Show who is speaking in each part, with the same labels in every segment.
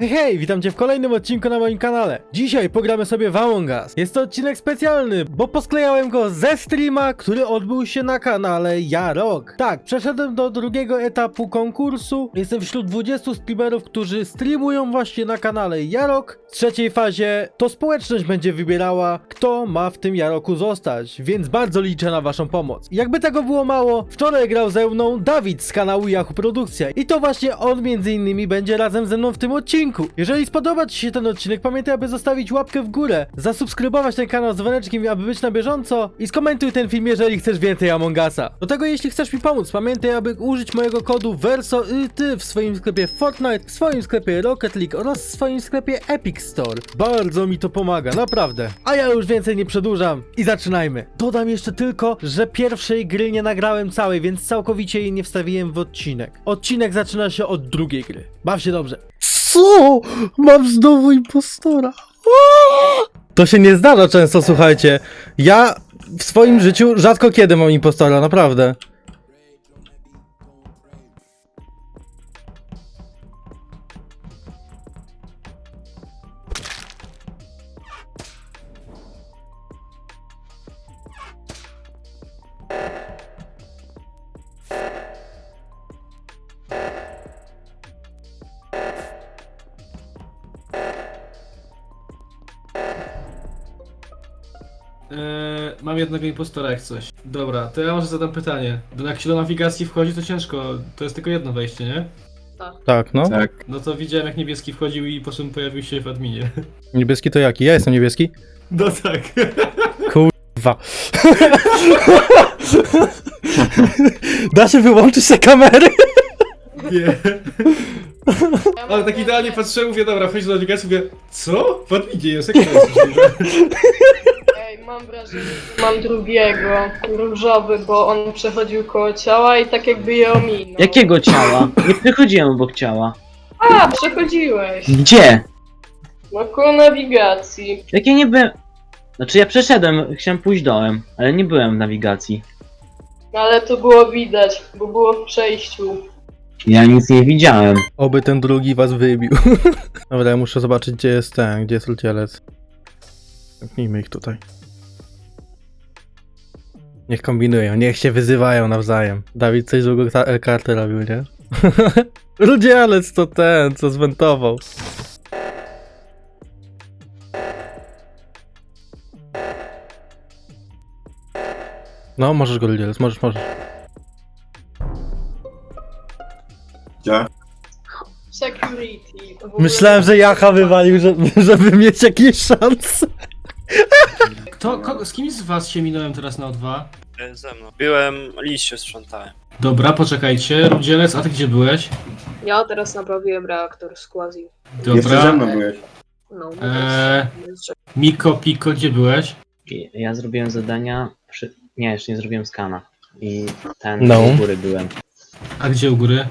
Speaker 1: Hej, witam cię w kolejnym odcinku na moim kanale. Dzisiaj pogramy sobie w Among Us. Jest to odcinek specjalny, bo posklejałem go ze streama, który odbył się na kanale Jarok. Tak, przeszedłem do drugiego etapu konkursu. Jestem wśród 20 streamerów, którzy streamują właśnie na kanale Jarok. W trzeciej fazie to społeczność będzie wybierała, kto ma w tym Jaroku zostać, więc bardzo liczę na waszą pomoc. Jakby tego było mało, wczoraj grał ze mną Dawid z kanału Yahoo Produkcja i to właśnie on między innymi będzie razem ze mną w tym odcinku. Jeżeli spodoba ci się ten odcinek, pamiętaj aby zostawić łapkę w górę, zasubskrybować ten kanał z dzwoneczkiem, aby być na bieżąco i skomentuj ten film, jeżeli chcesz więcej Among Usa. Do tego jeśli chcesz mi pomóc, pamiętaj aby użyć mojego kodu VERSO ty w swoim sklepie Fortnite, w swoim sklepie Rocket League oraz w swoim sklepie Epic Store. Bardzo mi to pomaga, naprawdę. A ja już więcej nie przedłużam i zaczynajmy. Dodam jeszcze tylko, że pierwszej gry nie nagrałem całej, więc całkowicie jej nie wstawiłem w odcinek. Odcinek zaczyna się od drugiej gry. Baw się dobrze. Co? Mam znowu impostora. To się nie zdarza często, słuchajcie. Ja w swoim życiu rzadko kiedy mam impostora, naprawdę.
Speaker 2: Mam jednego impostora jak coś. Dobra, to ja może zadam pytanie. Do- Jak się do nawigacji wchodzi, to ciężko. To jest tylko jedno wejście, nie?
Speaker 1: Tak, no.
Speaker 3: Tak.
Speaker 2: No to widziałem jak niebieski wchodził i po czym pojawił się w adminie.
Speaker 1: Niebieski to jaki? Ja jestem niebieski?
Speaker 2: No tak.
Speaker 1: Dwa. da się wyłączyć te kamery?
Speaker 2: Nie. Ale tak idealnie patrzę, mówię, dobra, wchodź do nawigacji, mówię, co? W adminie jest, jak to jest możliwe?
Speaker 4: Ej, mam wrażenie, że mam drugiego, różowy, bo on przechodził koło ciała i tak jakby je ominął.
Speaker 3: Jakiego ciała? Nie przechodziłem obok ciała.
Speaker 4: A, przechodziłeś.
Speaker 3: Gdzie?
Speaker 4: No koło nawigacji.
Speaker 3: Jak ja nie byłem... Znaczy ja przeszedłem, chciałem pójść dołem, ale nie byłem w nawigacji.
Speaker 4: No ale to było widać, bo było w przejściu.
Speaker 3: Ja nic nie widziałem.
Speaker 1: Oby ten drugi was wybił. Dobra, ja muszę zobaczyć gdzie jest ten, gdzie jest lucielec. Zamknijmy ich tutaj. Niech kombinują, niech się wyzywają nawzajem. Dawid coś złego ta- e, karty robił, nie? Ludzielec to ten, co zwentował. No, możesz go ludzielec, możesz, możesz.
Speaker 5: Gdzie?
Speaker 4: Security. W ogóle-
Speaker 1: Myślałem, że Jacha wywalił, żeby, żeby mieć jakieś szanse.
Speaker 2: Kto, kogo, z kim z was się minąłem teraz na O2?
Speaker 6: E, Ze mną. Byłem, liście sprzątałem.
Speaker 2: Dobra, poczekajcie. Rudzielec, a ty gdzie byłeś?
Speaker 7: Ja teraz naprawiłem reaktor z Quasi.
Speaker 5: Jeszcze ze
Speaker 2: Dobra.
Speaker 5: mną byłeś.
Speaker 7: No,
Speaker 2: Eee. Miko, Piko, gdzie byłeś?
Speaker 3: I Ja zrobiłem zadania przy... Nie, jeszcze nie zrobiłem skana. I ten
Speaker 1: No.
Speaker 3: u góry byłem.
Speaker 2: A gdzie u góry?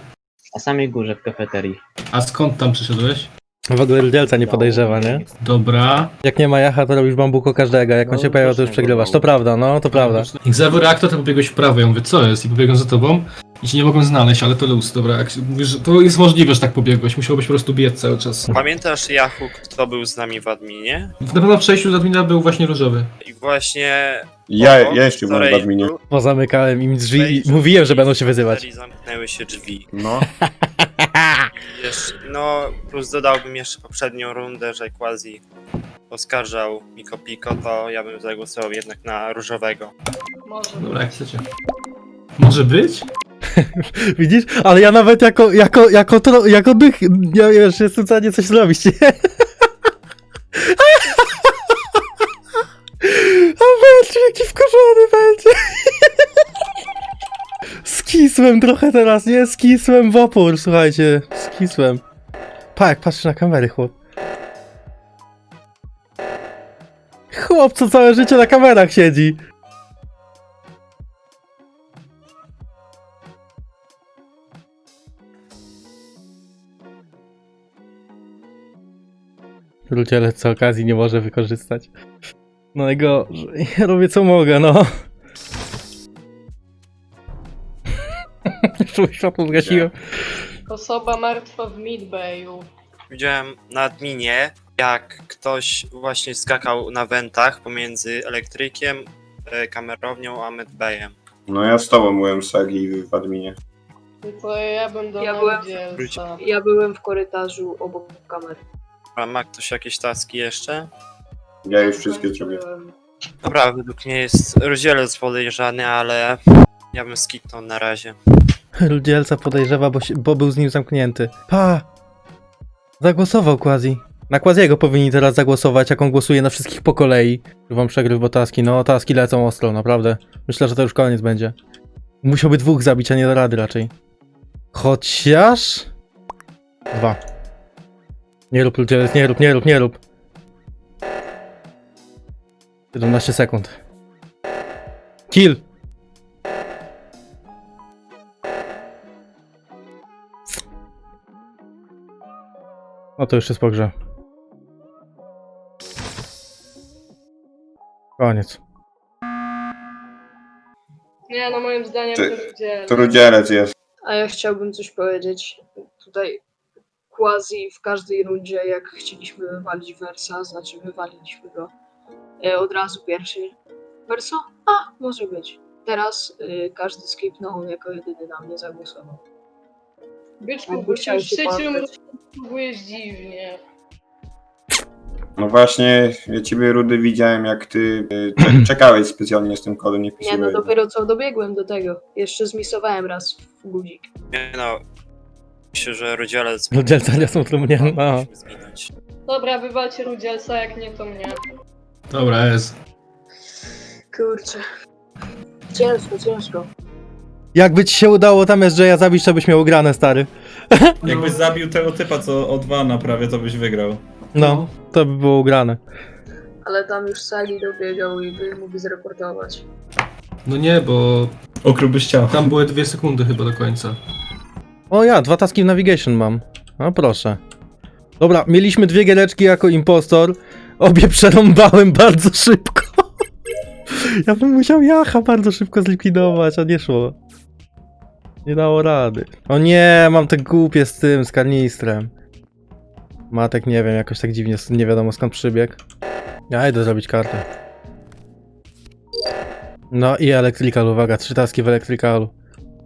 Speaker 3: Na samej górze w kafeterii.
Speaker 2: A skąd tam przyszedłeś?
Speaker 1: W ogóle ludzielca nie podejrzewa, nie?
Speaker 2: Dobra.
Speaker 1: Jak nie ma Jacha, to robisz bambuko każdego. Jak on
Speaker 3: No,
Speaker 1: się pojawia, to już
Speaker 3: właśnie,
Speaker 1: przegrywasz. To prawda, no, to prawda.
Speaker 2: Jak zawył reaktor, to pobiegłeś w prawo. Ja mówię, co jest? I pobiegłem za tobą. I cię nie mogłem znaleźć, ale to luz. Dobra, jak mówisz, że to jest możliwe, że tak pobiegłeś. Musiałbyś po prostu biec cały czas.
Speaker 6: Pamiętasz Yahoo, kto był z nami w adminie?
Speaker 2: Na pewno w przejściu z admina był właśnie różowy.
Speaker 6: I właśnie...
Speaker 5: Ja,
Speaker 6: obok,
Speaker 5: ja jeszcze byłem w
Speaker 6: storage'u,
Speaker 5: adminie.
Speaker 1: Pozamykałem im drzwi i mówiłem, że będą się wyzywać.
Speaker 6: i Zamknęły się drzwi.
Speaker 5: No.
Speaker 6: I jeszcze, no, plus dodałbym jeszcze poprzednią rundę, że Quasi oskarżał Miko Piko, to ja bym zagłosował jednak na różowego.
Speaker 4: Może.
Speaker 2: Dobra, jak chcecie. Może być?
Speaker 1: Widzisz? Ale ja nawet jako, jako, jako, tro, jako dych, ja już jestem w stanie coś zrobić, nie? A będzie jaki wkurzony będzie. Skisłem trochę teraz, nie? Skisłem w opór, słuchajcie. Skisłem. Tak, patrz na kamery, chłop. Chłop, co całe życie na kamerach siedzi. Lucielec co okazji nie może wykorzystać. No jego, ja robię co mogę, no. Już światło zgasiłem.
Speaker 4: Osoba martwa w Midbayu.
Speaker 6: widziałem na adminie, jak ktoś właśnie skakał na wentach pomiędzy elektrykiem, e, kamerownią a medbayem.
Speaker 5: No ja z tobą byłem w Sagi w adminie.
Speaker 4: To ja będę
Speaker 7: Ja
Speaker 4: na
Speaker 7: byłem-. Ja byłem w korytarzu obok kamery.
Speaker 6: A ma ktoś jakieś taski jeszcze?
Speaker 5: Ja już wszystkie zrobię.
Speaker 6: Dobra, według mnie jest rozdzielec podejrzany, ale ja bym skipnął na razie.
Speaker 1: Rudzielca podejrzewa, bo, się, bo był z nim zamknięty. Pa! Zagłosował Quasi. Na Quasiego powinni teraz zagłosować, jak on głosuje na wszystkich po kolei. Wam przegryw, bo taski. No, taski lecą ostro, naprawdę. Myślę, że to już koniec będzie. Musiałby dwóch zabić, a nie do rady raczej. Chociaż... Dwa. Nie rób, Rudzielec, nie rób, nie rób, nie rób. 17 sekund. Kill! No to już jest po grze. Koniec.
Speaker 4: Nie, no moim zdaniem
Speaker 5: Ty-
Speaker 4: to Rudzielec.
Speaker 5: To rudzielec jest.
Speaker 7: A ja chciałbym coś powiedzieć. Tutaj quasi w każdej rundzie, jak chcieliśmy wywalić Versa, znaczy wywaliliśmy go e, od razu pierwszy. Verso? A, może być. Teraz y, każdy skipnął, jako jedyny na mnie zagłosował.
Speaker 4: Byczku,
Speaker 7: Jakby
Speaker 4: bo
Speaker 7: chciał
Speaker 4: już
Speaker 7: się
Speaker 4: trzecią
Speaker 7: poddać.
Speaker 4: rundę próbujesz dziwnie.
Speaker 5: No właśnie, ja ciebie Rudy widziałem jak ty y, cze- czekałeś specjalnie z tym kodem, nie
Speaker 7: Nie no,
Speaker 5: wpisywałeś.
Speaker 7: dopiero co dobiegłem do tego. Jeszcze zmisowałem raz w guzik.
Speaker 6: Nie no, myślę, że rozdzielec
Speaker 1: Rudzielca nie są trumnie, no.
Speaker 6: musimy zginąć.
Speaker 4: Dobra, wywalcie Rudzielca, jak nie to mnie.
Speaker 2: Dobra, jest.
Speaker 7: Kurczę. Ciężko, ciężko.
Speaker 1: Jakby ci się udało tam SJ zabić, to byś miał grane, stary.
Speaker 8: Jakbyś zabił tego typa, co o dwa naprawia, to byś wygrał.
Speaker 1: No, to by było ugrane.
Speaker 7: Ale tam już Sali dobiegał i by mógł zreportować.
Speaker 2: No nie, bo
Speaker 8: Okrubyś ciało.
Speaker 2: tam były dwie sekundy chyba do końca.
Speaker 1: O ja, dwa taski w navigation mam. No proszę. Dobra, mieliśmy dwie giereczki jako impostor. Obie przerąbałem bardzo szybko. Ja bym musiał Jacha bardzo szybko zlikwidować, a nie szło. Nie dało rady. O nie, mam te głupie z tym, z karnistrem. Matek nie wiem, jakoś tak dziwnie, nie wiadomo skąd przybiegł. Ja idę zrobić kartę. No i elektrykal, uwaga, trzy taski w elektrykalu.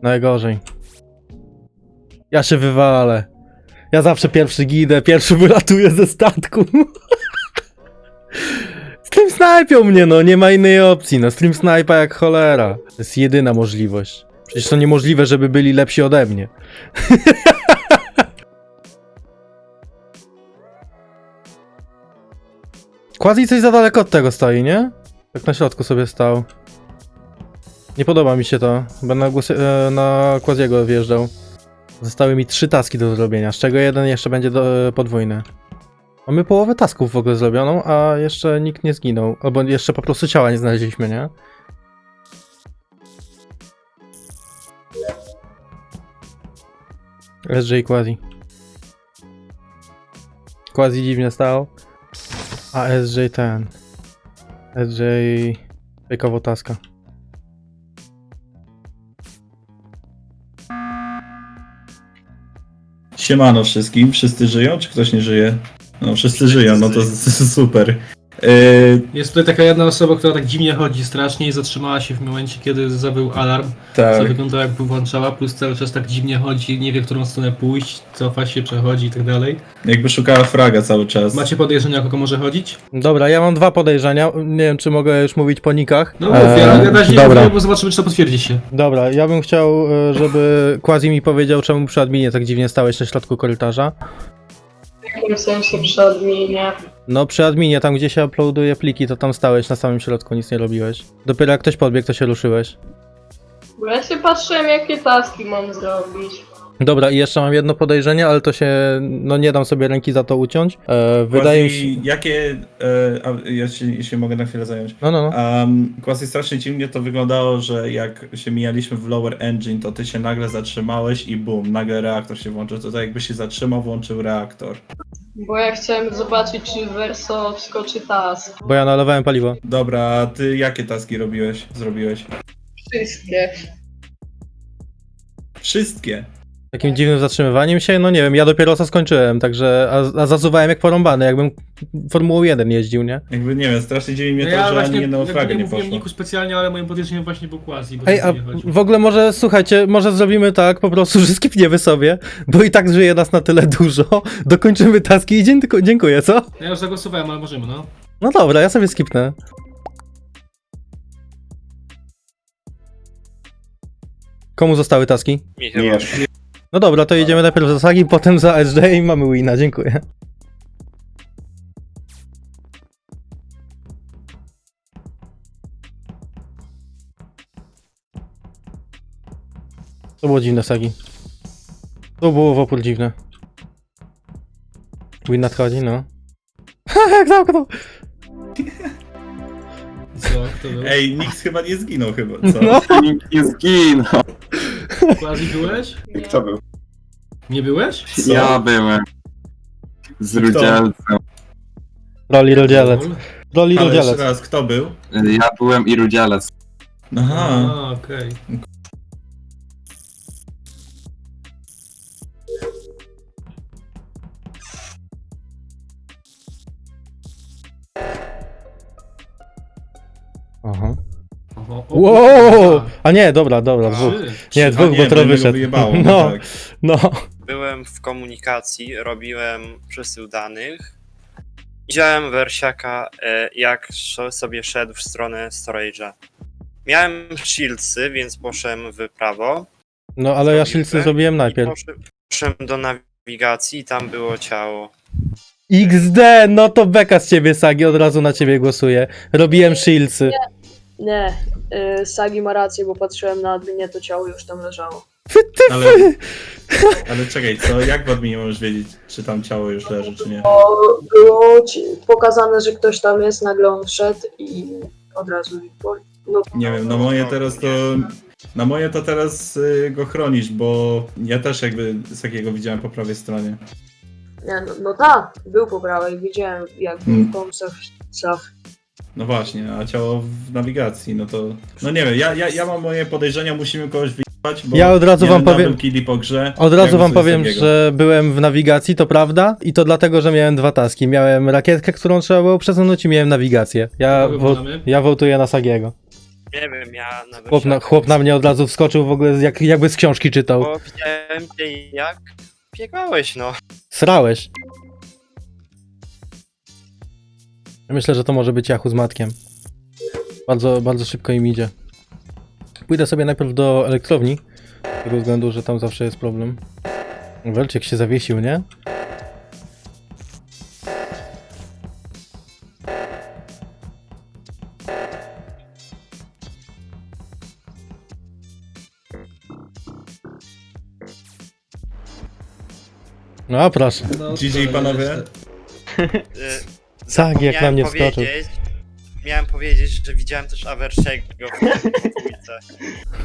Speaker 1: Najgorzej. Ja się wywalę. Ja zawsze pierwszy gidę, pierwszy wylatuję ze statku. Stream snajpią mnie, no, nie ma innej opcji, no, stream snajpa jak cholera. To jest jedyna możliwość. Przecież to niemożliwe, żeby byli lepsi ode mnie. Quasi coś za daleko od tego stoi, nie? Tak na środku sobie stał. Nie podoba mi się to. Będę na, głos, e, na Quasiego wjeżdżał. Zostały mi trzy taski do zrobienia, z czego jeden jeszcze będzie do, e, podwójny. Mamy połowę tasków w ogóle zrobioną, a jeszcze nikt nie zginął. Albo jeszcze po prostu ciała nie znaleźliśmy, nie? SJ Quasi. Quasi dziwnie stał. A SJ ten. SJ... Fejkowo taska.
Speaker 8: Siemano wszystkim, wszyscy żyją, czy ktoś nie żyje? No, wszyscy żyją, no to super. Yy,
Speaker 2: Jest tutaj taka jedna osoba, która tak dziwnie chodzi strasznie i zatrzymała się w momencie, kiedy zawył alarm. Co
Speaker 8: tak.
Speaker 2: wyglądało jakby włączała, plus cały czas tak dziwnie chodzi, nie wie, w którą stronę pójść, cofa się, przechodzi i tak dalej.
Speaker 8: Jakby szukała fraga cały czas.
Speaker 2: Macie podejrzenia, o kogo może chodzić?
Speaker 1: Dobra, ja mam dwa podejrzenia. Nie wiem, czy mogę już mówić po nikach.
Speaker 2: No mów, ja na razie nie
Speaker 1: dobra.
Speaker 2: mówię, bo zobaczymy, czy to potwierdzi się.
Speaker 1: Dobra, ja bym chciał, e, żeby Quasi mi powiedział, czemu przy adminie tak dziwnie stałeś na środku korytarza.
Speaker 4: W jakim sensie przy adminie?
Speaker 1: No, przy adminie, tam gdzie się uploaduje pliki, to tam stałeś na samym środku, nic nie robiłeś. Dopiero jak ktoś podbiegł, to się ruszyłeś.
Speaker 4: Bo ja się patrzyłem, jakie taski mam zrobić.
Speaker 1: Dobra, i jeszcze mam jedno podejrzenie, ale to się, no nie dam sobie ręki za to uciąć. E, wydaje mi się...
Speaker 8: Quasi, Jakie, e, a, jeśli, jeśli mogę na chwilę zająć.
Speaker 1: No, no, no.
Speaker 8: Um, Quasi strasznie dziwnie to wyglądało, że jak się mijaliśmy w lower engine, to ty się nagle zatrzymałeś i bum, nagle reaktor się włączył. To tak jakby się zatrzymał, włączył reaktor.
Speaker 4: Bo ja chciałem zobaczyć, czy Verso wskoczy task.
Speaker 1: Bo ja nalewałem paliwo.
Speaker 8: Dobra, a ty jakie taski robiłeś? Zrobiłeś?
Speaker 4: Wszystkie.
Speaker 8: Wszystkie.
Speaker 1: Takim dziwnym zatrzymywaniem się? No nie wiem, ja dopiero co skończyłem, także, a, a zasuwałem jak porąbany, jakbym Formułą 1 jeździł, nie?
Speaker 8: Jakby, nie wiem, strasznie dziwi mnie
Speaker 2: No
Speaker 8: to,
Speaker 2: ja
Speaker 8: że
Speaker 2: właśnie
Speaker 8: ani jedna
Speaker 2: jakby
Speaker 8: fraga
Speaker 2: nie
Speaker 8: nie
Speaker 2: mówiłem. Niku specjalnie, ale moim podejrzeniem właśnie był Quasi. bo
Speaker 1: Ej,
Speaker 2: to
Speaker 1: a
Speaker 2: nie chodzi.
Speaker 1: w ogóle może, słuchajcie, może zrobimy tak po prostu, że skipniemy sobie, bo i tak żyje nas na tyle dużo, dokończymy taski i dziękuję, dziękuję, co?
Speaker 2: Ja już zagłosowałem, ale możemy, no.
Speaker 1: No dobra, ja sobie skipnę. Komu zostały taski?
Speaker 6: Mi chyba.
Speaker 5: Nie,
Speaker 1: No dobra, to jedziemy najpierw za Sagi, potem za SJ i mamy wina, dziękuję. To było dziwne, Sagi. To było w opór dziwne. Win nadchodzi, no. Jak zamknął!
Speaker 2: Co, kto był?
Speaker 8: Ej, nikt chyba nie zginął chyba, co?
Speaker 1: No.
Speaker 5: nikt nie zginął.
Speaker 2: Quasi byłeś?
Speaker 4: Nie.
Speaker 5: Kto był?
Speaker 2: Nie byłeś?
Speaker 8: Co?
Speaker 9: Ja byłem. Z
Speaker 8: Kto?
Speaker 9: Rudzielcem.
Speaker 1: Roli Rodzielec.
Speaker 2: Lol.
Speaker 1: Roli
Speaker 8: Ale jeszcze raz, kto był?
Speaker 9: Ja byłem i Rudzielec.
Speaker 8: Aha.
Speaker 2: A, okej.
Speaker 1: Aha.
Speaker 2: O,
Speaker 1: Wow!
Speaker 2: kurwa.
Speaker 1: A nie, dobra, dobra, dwóch.
Speaker 2: Trzy.
Speaker 1: Nie, dwóch, bo
Speaker 8: jednego
Speaker 1: wyszedł.
Speaker 8: Wyjebało,
Speaker 1: No.
Speaker 8: no. Tak.
Speaker 1: No.
Speaker 6: Byłem w komunikacji, robiłem przesył danych. Widziałem Wersiaka, e, jak sz- sobie szedł w stronę storage'a. Miałem shieldsy, więc poszedłem w prawo.
Speaker 1: No ale ja Shieldsy zrobiłem
Speaker 6: I
Speaker 1: najpierw.
Speaker 6: poszedłem, poszedłem do nawigacji i tam było ciało.
Speaker 1: XD, no to beka z ciebie, Sagi, od razu na ciebie głosuję. Robiłem Shieldsy.
Speaker 7: Nie, y, Sagi ma rację, bo patrzyłem na adminie, to ciało już tam leżało.
Speaker 8: Ale, ale czekaj, co? Jak w adminie możesz wiedzieć, czy tam ciało już leży, czy nie?
Speaker 7: Bo było ci pokazane, że ktoś tam jest, nagle on wszedł i od razu... No,
Speaker 8: Nie wiem, na moje teraz to... Na moje to teraz y, go chronisz, bo ja też jakby z takiego widziałem po prawej stronie.
Speaker 7: Nie, no, no tak, był po prawej, widziałem jak
Speaker 8: Hmm.
Speaker 7: w komsach, cach.
Speaker 8: No właśnie, a ciało w nawigacji, no to... No nie wiem, ja, ja, ja mam moje podejrzenia, musimy kogoś wyjechać, bo...
Speaker 1: Ja od razu wam powiem-
Speaker 8: killi po grze.
Speaker 1: Od razu wam powiem, że byłem w nawigacji, to prawda. I to dlatego, że miałem dwa taski. Miałem rakietkę, którą trzeba było przesunąć i miałem nawigację. Ja,
Speaker 2: Kogo
Speaker 1: wo ja wołtuję na Sagiego.
Speaker 6: Nie wiem, ja na
Speaker 1: Chłop na, chłop na mnie od razu wskoczył w ogóle, jak, jakby z książki czytał.
Speaker 6: Bo widziałem cię jak biegałeś, no.
Speaker 1: Srałeś. Myślę, że to może być Jachu z matkiem. Bardzo, bardzo szybko im idzie. Pójdę sobie najpierw do elektrowni. Z tego względu, że tam zawsze jest problem. Welczyk się zawiesił, nie? No a proszę.
Speaker 2: No,
Speaker 8: GG, panowie.
Speaker 1: Tak, jak na
Speaker 6: miałem
Speaker 1: mnie wskoczył.
Speaker 6: powiedzieć, miałem powiedzieć, że widziałem też Averczego w dwójce.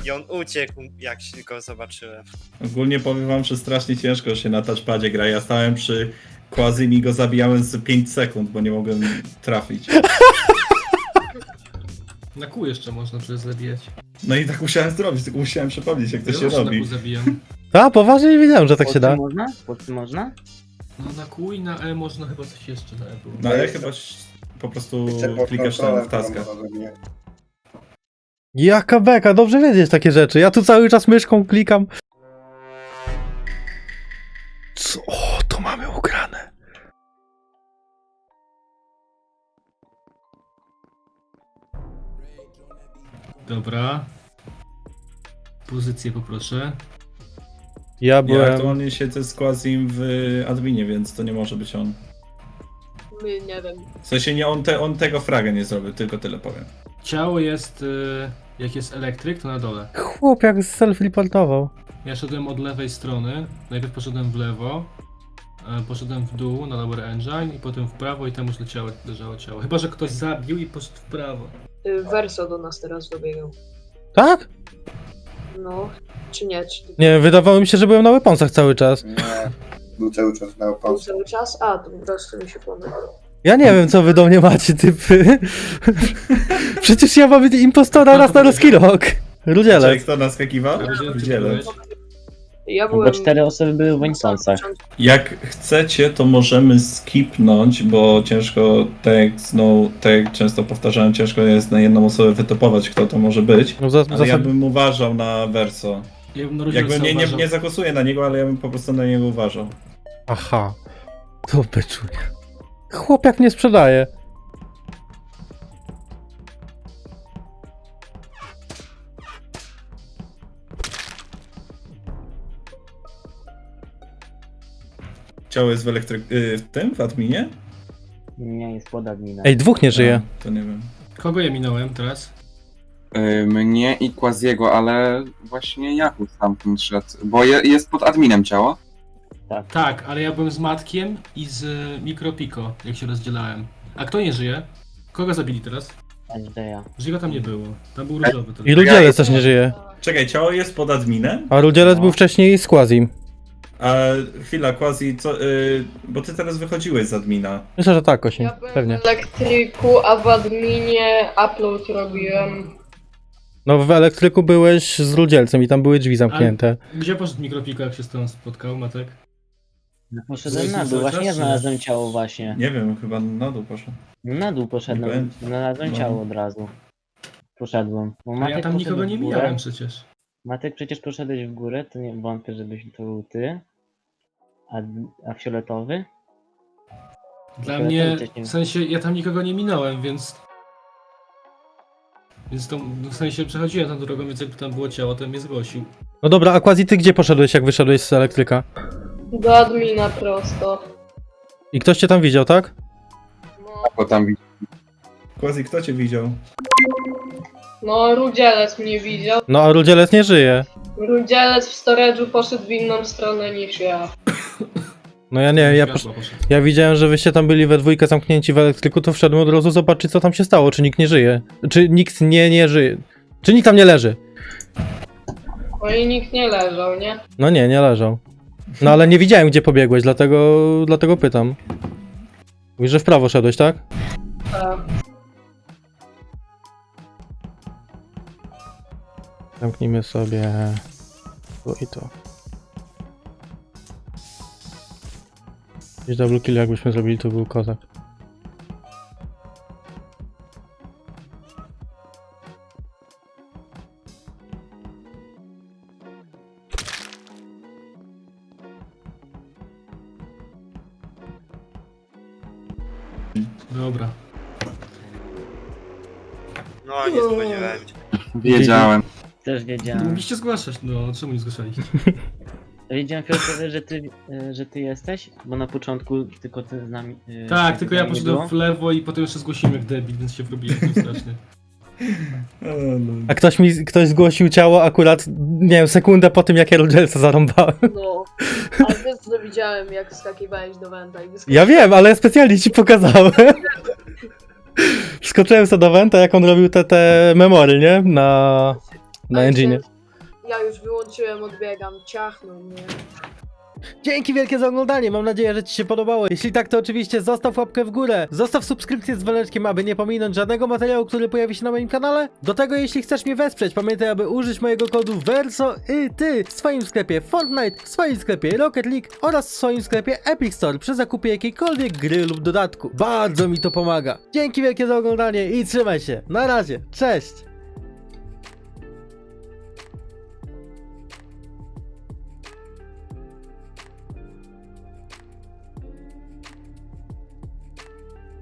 Speaker 6: I on uciekł, jak się go zobaczyłem.
Speaker 8: Ogólnie powiem wam, że strasznie ciężko się na touchpadzie gra. Ja stałem przy Quazim i go zabijałem z 5 sekund, bo nie mogłem trafić.
Speaker 2: Na kół jeszcze można przecież zabijać.
Speaker 8: No i tak musiałem zrobić, tylko musiałem przypomnieć, jak to
Speaker 2: Ja
Speaker 8: się
Speaker 2: zawsze na
Speaker 8: robi.
Speaker 2: kół zabijam.
Speaker 1: A, poważnie nie wiedziałem, że tak
Speaker 3: Po
Speaker 1: się da.
Speaker 3: można? Po tym można?
Speaker 2: No na kół i na E można chyba coś jeszcze na E było.
Speaker 8: No ale chyba ś- po prostu klikasz tam w taska.
Speaker 5: to zrobię.
Speaker 1: Jaka beka, dobrze wiedzieć takie rzeczy. Ja tu cały czas myszką klikam. Co? O, to mamy ugrane.
Speaker 2: Dobra. Pozycję poproszę.
Speaker 1: Ja
Speaker 8: Ja
Speaker 1: byłem...
Speaker 8: aktualnie siedzę z Quazim w adminie, więc to nie może być on.
Speaker 7: My nie wiem.
Speaker 8: W sensie nie on, te, on tego fraga nie zrobił, tylko tyle powiem.
Speaker 2: Ciało jest, y, jak jest elektryk, to na dole.
Speaker 1: Chłop jak self-reportował.
Speaker 2: Ja szedłem od lewej strony, najpierw poszedłem w lewo, e, poszedłem w dół na Lower Engine i potem w prawo i tam już leciało, leżało ciało. Chyba, że ktoś zabił i poszedł w prawo.
Speaker 7: Y, Verso do nas teraz dobiegał.
Speaker 1: Tak?
Speaker 7: No, czy nie? Czy
Speaker 1: Nie, wydawało mi się, że byłem na weaponsach cały czas.
Speaker 5: Nie, był cały czas na
Speaker 7: był cały czas? A, to po prostu mi się pomyliło.
Speaker 1: Ja nie wiem, co wy do mnie macie, typy. Przecież ja mam impostora raz na ruski rok.
Speaker 8: Czy
Speaker 1: Rudzielec.
Speaker 8: kto
Speaker 2: czy
Speaker 8: Widziałem.
Speaker 2: byłeś.
Speaker 7: Ja
Speaker 3: Bo
Speaker 7: byłem...
Speaker 3: cztery osoby były w Winsonsach.
Speaker 8: Jak chcecie, to możemy skipnąć, bo ciężko, tak jak, no, tak jak często powtarzałem, ciężko jest na jedną osobę wytypować, kto to może być.
Speaker 1: No, za,
Speaker 8: Ale ja
Speaker 1: zasad-
Speaker 8: bym uważał na Verso.
Speaker 2: Ja bym na
Speaker 8: Jakby nie, nie,
Speaker 2: uważał.
Speaker 8: nie zagłosuję na niego, ale ja bym po prostu na niego uważał.
Speaker 1: Aha. To beczuję. Chłop jak nie sprzedaje.
Speaker 8: Ciało jest w elektryk... y, w tym, w adminie?
Speaker 3: Nie jest pod admina.
Speaker 1: Ej, dwóch nie żyje.
Speaker 8: A, to nie wiem.
Speaker 2: Kogo ja minąłem teraz?
Speaker 9: Y, Mnie i Quaziego, ale właśnie Jakub stamtąd szedł, bo je, jest pod adminem ciało.
Speaker 2: Tak, ale ja byłem z Matkiem i z y, Mikropiko, jak się rozdzielałem. A kto nie żyje? Kogo zabili teraz?
Speaker 3: SDA.
Speaker 2: Żyga tam nie było. Tam był różowy.
Speaker 1: I Rudzielec też nie żyje.
Speaker 8: Czekaj, ciało jest pod adminem?
Speaker 1: A Rudzielec był wcześniej z Quazim.
Speaker 8: A chwila, Quasi, co... Y, bo ty teraz wychodziłeś z admina.
Speaker 1: Myślę, że tak, Osin.
Speaker 4: Ja byłem
Speaker 1: Pewnie.
Speaker 4: w elektryku, a w adminie upload robiłem.
Speaker 1: No w elektryku byłeś z Rudzielcem i tam były drzwi zamknięte.
Speaker 2: Gdzie poszedł Mikropiko, jak się z tą spotkał, Matek?
Speaker 3: No poszedłem na dół, właśnie ja znalazłem ciało właśnie.
Speaker 8: Nie wiem, chyba na dół poszedł.
Speaker 3: Na dół poszedłem, znalazłem
Speaker 8: No.
Speaker 3: ciało od razu. Poszedłem. Bo
Speaker 2: A ja tam
Speaker 3: poszedł
Speaker 2: nikogo nie
Speaker 3: w górę.
Speaker 2: mijałem przecież.
Speaker 3: Matek przecież poszedłeś w górę, to nie wątpię, żebyś to był ty. A, a fioletowy?
Speaker 2: Dla mnie, w sensie, ja tam nikogo nie minąłem, więc... Więc to, w sensie przechodziłem tam drogą, więc jakby tam było ciało, to mnie zgłosił.
Speaker 1: No dobra, a Quasi ty gdzie poszedłeś, jak wyszedłeś z elektryka?
Speaker 4: Do admina prosto.
Speaker 1: I ktoś cię tam widział, tak?
Speaker 4: No,
Speaker 9: Bo tam widzi-
Speaker 8: Quasi, kto cię widział?
Speaker 4: no Rudzielec mnie widział.
Speaker 1: No a Rudzielec nie żyje.
Speaker 4: Rudzielec w storage'u poszedł w inną stronę niż ja.
Speaker 1: No ja nie, ja, posz... Ja widziałem, że wyście tam byli we dwójkę zamknięci w elektryku, to wszedłem od razu zobaczyć, co tam się stało, czy nikt nie żyje. Czy nikt nie, nie żyje. Czy nikt tam nie leży?
Speaker 4: No i nikt nie leżał, nie?
Speaker 1: No nie, nie leżał. No ale nie widziałem, gdzie pobiegłeś, dlatego, dlatego pytam. Mówisz, że w prawo szedłeś, tak?
Speaker 4: Tak.
Speaker 1: Zamknijmy sobie to i to. Gdzieś double kill jakbyśmy zrobili, to był kozak.
Speaker 2: Dobra.
Speaker 6: No, nie spodziewałem się.
Speaker 9: Wiedziałem.
Speaker 3: Też wiedziałem.
Speaker 2: mogliście zgłaszać, no czemu nie zgłaszaliście?
Speaker 3: Wiedziałem fioletowy, że ty, y, że ty jesteś, bo na początku tylko ty z nami. y,
Speaker 2: Tak,
Speaker 3: ty
Speaker 2: tylko ja poszedłem w lewo i potem jeszcze zgłosiłem jak debil, więc się wrobiłem strasznie.
Speaker 8: No.
Speaker 1: A ktoś mi, ktoś zgłosił ciało akurat, nie wiem, sekundę po tym, jak ja Rudelsa zarąbałem.
Speaker 7: No. Ale wiesz co widziałem, jak skakiwałeś do Wenta i wyskoczyłeś.
Speaker 1: Ja wiem, ale ja specjalnie ci pokazałem. Wskoczyłem sobie do Wenta, jak on robił te, te memory, nie? Na, na engine.
Speaker 7: Ja już wyłączyłem, odbiegam, ciachnął mnie.
Speaker 1: Dzięki wielkie za oglądanie, mam nadzieję, że Ci się podobało. Jeśli tak, to oczywiście zostaw łapkę w górę, zostaw subskrypcję z dzwoneczkiem, aby nie pominąć żadnego materiału, który pojawi się na moim kanale. Do tego, jeśli chcesz mnie wesprzeć, pamiętaj, aby użyć mojego kodu VERSO i ty w swoim sklepie Fortnite, w swoim sklepie Rocket League oraz w swoim sklepie Epic Store przy zakupie jakiejkolwiek gry lub dodatku. Bardzo mi to pomaga. Dzięki wielkie za oglądanie i trzymaj się. Na razie, cześć!